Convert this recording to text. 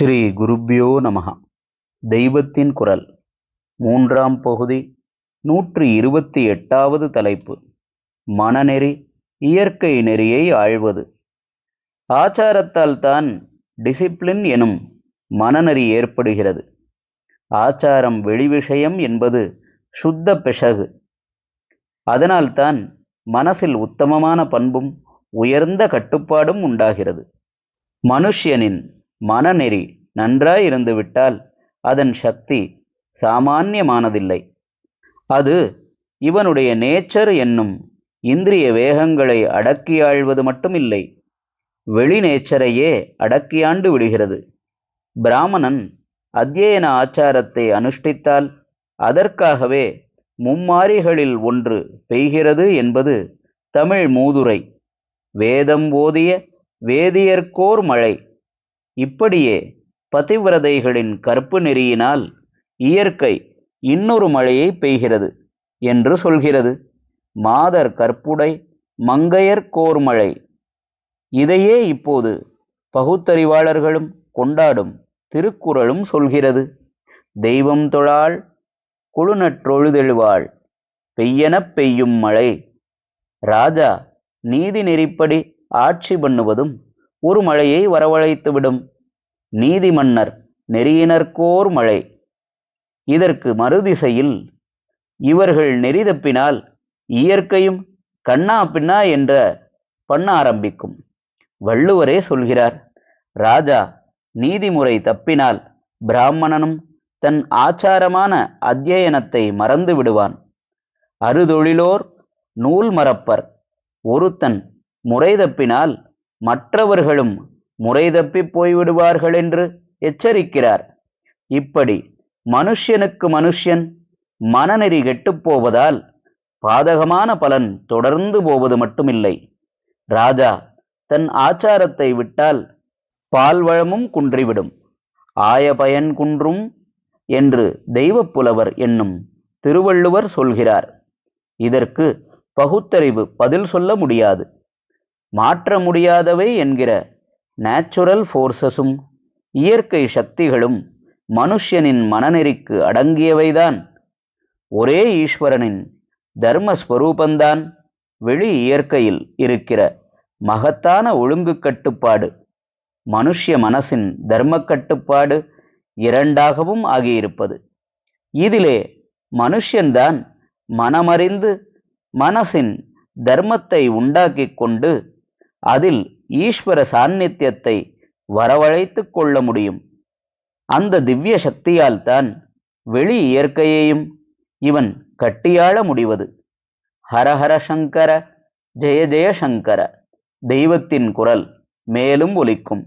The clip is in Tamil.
ஸ்ரீ குருப்பியோ நமகா தெய்வத்தின் குரல். மூன்றாம் பகுதி நூற்றி இருபத்தி எட்டாவது தலைப்பு. மனநெறி இயற்கை நெறியை ஆழ்வது. ஆச்சாரத்தால் தான் டிசிப்ளின் எனும் மனநெறி ஏற்படுகிறது. ஆச்சாரம் வெளிவிஷயம் என்பது சுத்த பிசகு. அதனால்தான் மனசில் உத்தமமான பண்பும் உயர்ந்த கட்டுப்பாடும் உண்டாகிறது. மனுஷ்யனின் மனநெறி நன்றாய் இருந்துவிட்டால் அதன் சக்தி சாமானியமானதில்லை. அது இவனுடைய நேச்சர் என்னும் இந்திரிய வேகங்களை அடக்கியாழ்வது மட்டுமில்லை. வெளி நேச்சரையே அடக்கியாண்டு விடுகிறது. பிராமணன் அத்தியன ஆச்சாரத்தை அனுஷ்டித்தால் அதற்காகவே மும்மாரிகளில் ஒன்று பெய்கிறது என்பது தமிழ் மூதுரை. வேதம் ஓதிய வேதியர்கோர் மழை. இப்படியே பதிவிரதைகளின் கற்பு நெறியினால் இயற்கை இன்னொரு மழையை பெய்கிறது என்று சொல்கிறது. மாதர் கற்புடை மங்கையர் கோர்மழை. இதையே இப்போது பகுத்தறிவாளர்களும் கொண்டாடும் திருக்குறளும் சொல்கிறது. தெய்வம் தொழாள் குழுநற்றொழுதெழுவாள் பெய்யெனப் பெய்யும் மழை. ராஜா நீதி நெறிப்படி ஆட்சி பண்ணுவதும் ஒரு மழையை வரவழைத்துவிடும் நீதி மன்னர் நெறியினர்க்கோர் மழை. இதற்கு மறுதிசையில் இவர்கள் நெறி தப்பினால் இயற்கையும் கண்ணா பின்னா என்ற பண்ண ஆரம்பிக்கும் வள்ளுவரே சொல்கிறார் ராஜா நீதிமுறை தப்பினால் பிராமணனும் தன் ஆச்சாரமான அத்தியனத்தை மறந்து விடுவான். அறுதொழிலோர் நூல் மறப்பர். ஒருத்தன் முறை தப்பினால் மற்றவர்களும் முறை தப்பி போய்விடுவார்கள் என்று எச்சரிக்கிறார். இப்படி மனுஷ்யனுக்கு மனுஷ்யன் மனநெறி கெட்டுப்போவதால் பாதகமான பலன் தொடர்ந்து போவது மட்டுமில்லை. ராஜா தன் ஆச்சாரத்தை விட்டால் பால்வளமும் குன்றிவிடும். ஆய பயன் குன்றும் என்று தெய்வப்புலவர் என்னும் திருவள்ளுவர் சொல்கிறார். இதற்கு பகுத்தறிவு பதில் சொல்ல முடியாது. மாற்ற முடியாதவை என்கிற நேச்சுரல் ஃபோர்ஸஸும் இயற்கை சக்திகளும் மனுஷ்யனின் மனநெறிக்கு அடங்கியவைதான். ஒரே ஈஸ்வரனின் தர்மஸ்வரூபந்தான் வெளி இயற்கையில் இருக்கிற மகத்தான ஒழுங்கு கட்டுப்பாடு மனுஷ்ய மனசின் தர்ம கட்டுப்பாடு இரண்டாகவும் ஆகியிருப்பது. இதிலே மனுஷ்யன்தான் மனமறிந்து மனசின் தர்மத்தை உண்டாக்கிக் கொண்டு அதில் ஈஸ்வர சாநித்தியத்தை வரவழைத்து கொள்ள முடியும். அந்த திவ்ய சக்தியால் தான் வெளி இயற்கையையும் இவன் கட்டியாள முடிவது. ஹரஹர சங்கர ஜெய ஜெய சங்கர தெய்வத்தின் குரல் மேலும் ஒலிக்கும்.